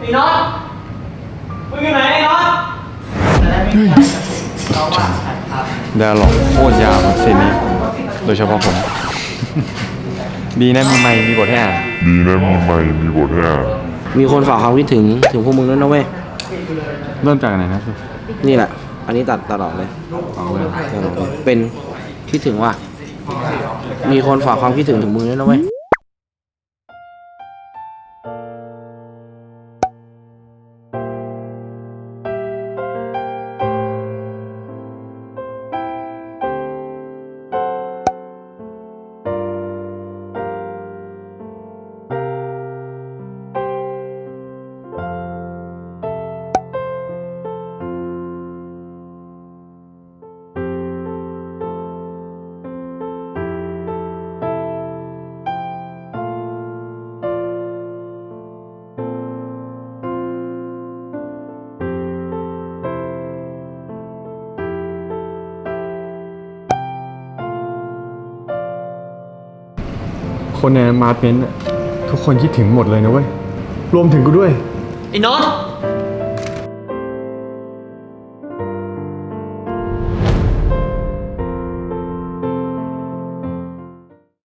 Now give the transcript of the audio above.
ไอ้น็อตมึงอยู่ไหนไอ้น็อตจะได้ไม่มีการกระตุกระหว่างถ่ายทำเดาหลอกโคตรยาวครับซีนนี้โดยเฉพาะผม ดีนะมีไม่มีบทให้อ่านดีนะมีไม่มีบทให้อ่านมีคนฝากความคิดถึงถึงพวกมึงด้วยนะเว้ย เริ่มจากไหนนะพี่นี่แหละ อันนี้ตัดตลอดเลย เอาเลยตลอดเลยเป็นคิดถึงว่ามีคนฝากความคิดถึงถึงมึงด้วยนะเว้ย คนในมาร์ทเมนต์ทุกคนคิดถึงหมดเลยนะเว้ย รวมถึงกูด้วย ไอ้น็อต